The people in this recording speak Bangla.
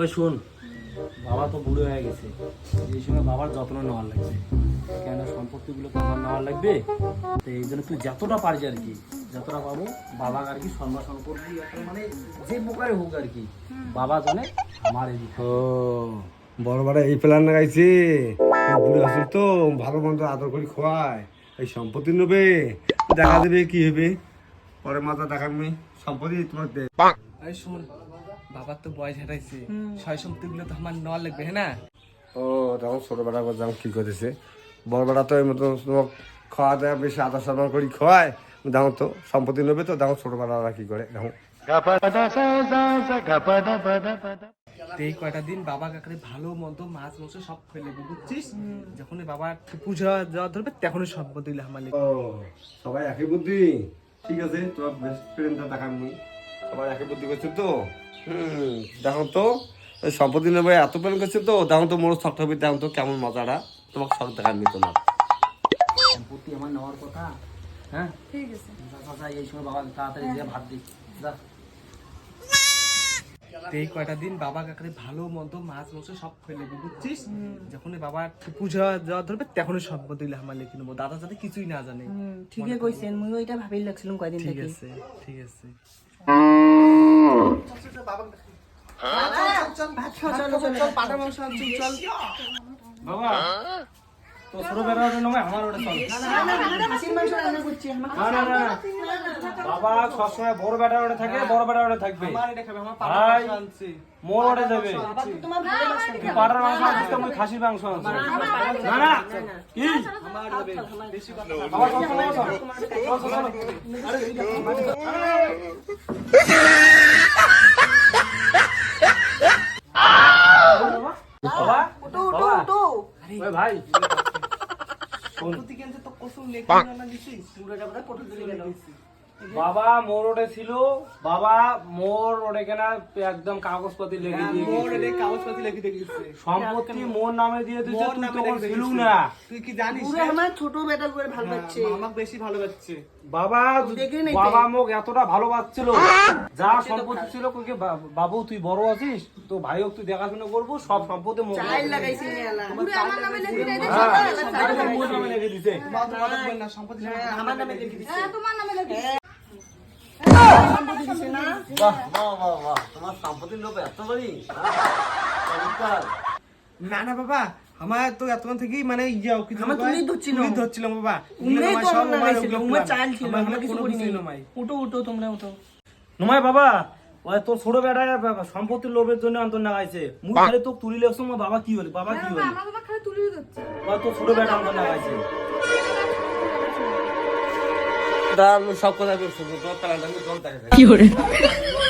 ওই শোন। বাবা তো বুড়ো হয়ে গেছে। এই সময় বাবার যত্ন নেওয়ার লাগছে। কেন সম্পত্তিগুলো তো আমার নেওয়ার লাগবে? তো এই জন্য তুই যতটা পারিস আর কি যতটা পাবো বাবাকে আর কি সম্ভাষণ করবি মানে যে প্রকারে হোক আর কি বাবা জানে আমার এই ও বড় বড় এই প্ল্যান লাগাইছে। বুড়ো আসল তো ভালো মন্দ আদর করে খোয়ায়। এই সম্পত্তি নেবে দেখা দেবে কি হবে। পরে মাথা দেখাবি সম্পত্তি তোমার দে। আরে শোন বাবার তো বয়স হাঁটাইছে ছয় সম্পত্তিগুলো তো আমার নেওয়ার লাগবে হ্যাঁ না? ও তখন ছোটবেলা করতাম কি করেছে বড়বেলা তো এই মতো খাওয়া দাওয়া বেশি আদর সাদর করি খাওয়ায়। দেখো তো সম্পত্তি নেবে তো দেখো ছোটবেলারা কি করে দেখো। এই কয়টা দিন বাবা কাকারে ভালো মন্দ মাছ মাংস সব ফেলে বুঝছিস? যখন বাবা পূজা যাওয়া ধরবে তখনই সম্পত্তি দিলে আমার সবাই একই বুদ্ধি। ঠিক আছে তোমার বেস্ট ফ্রেন্ডটা দেখাননি সবাই একই বুদ্ধি করছে তো? হুম দেখো তো সম্পত্তি নেবে এত প্ল্যান করছে তো দেখো তো মোর শখ হবে দেখো তো কেমন মজাটা। তোমাকে শখ দেখাননি তোমার। সম্পত্তি আমার নেওয়ার কথা হ্যাঁ? ঠিক আছে। এই সময় বাবা তাড়াতাড়ি দিয়ে ভাত দিই যা। এই কয়টা দিন বাবা কাকারে ভালো মন্দ মাছ মাংস সব ফেলে বুঝছিস? যখন বাবা পূজা যাওয়া ধরবে তখনই সম্পত্তি দিলে আমার লেগে নেব দাদা যাতে কিছুই না জানে। ঠিকই কইছেন মুই ওইটা ভাবি লাগছিলাম কয়দিন ঠিক আছে ঠিক আছে। বাবা তো ছোট বেড়াটা নয় আমার ওটা চল না না না বাবা সবসময় বড় বেটা ওটা থাকে বড় বেটা ওটা থাকবে ভাই মোর ওটা যাবে পাটার মাংস আনছিস তো খাসির মাংস আনছি না না কি আমার হবে বেশি কথা বাবা ভাই সম্পত্তি কিন্তু তো কসম লেখা না দিছিস পুরোটা বোধহয় পটল দিলে গেল বাবা মোর ওটা ছিল বাবা মোর ওটা কেনা একদম কাগজপাতি লেগে দিয়ে মোর গেছে। এটা কাগজপাতি লেখি দেখেছে সম্পত্তি মোর নামে দিয়ে মোর তুই তখন ছিল না। তুই কি জানিস? পুরো আমার ছোট বেটা করে ভালো পাচ্ছে। আমাকে বেশি ভালো পাচ্ছে। বাবা বাবা মোক এতটা ভালোবাসছিল যা সম্পত্তি ছিল কইকে বাবু তুই বড় আছিস তো ভাই হোক তুই দেখাশোনা করব সব সম্পত্তি মোর চাইল লাগাইছি আমার নামে লিখে দেয় হ্যাঁ, সম্পত্তি মোর নামে লিখে দিছে বাবা তোমার বল না সম্পত্তি আমার নামে হ্যাঁ তোমার নামে লিখে বাহ বাহ বাহ বাহ তোমার সম্পত্তির লোভ এত বড়ি না না বাবা আমার তো এতক্ষণ থেকেই মানে ইয়া কি আমার তুলি ধরছিল। তুলি ধরছিল বাবা। উমরে তো আমার আমার উমরে plan। ছিল আমরা কিছু করি নাই নয়। উঠো উঠো তোমরা উঠো। নমাই বাবা ওই তোর ছোট বেটায় বাবা, সম্পত্তির লোভের জন্য অন্তর মুই খালি তোকে তুলি লেখছো আমার বাবা কি হলি? বাবা কি হলি? আমার বাবা খালি তুলে দিচ্ছে ওই তোর ছোট বেটা অন্তর লাগাইছে সব কথা তোমার প্ল্যানটা আমি জল দেখা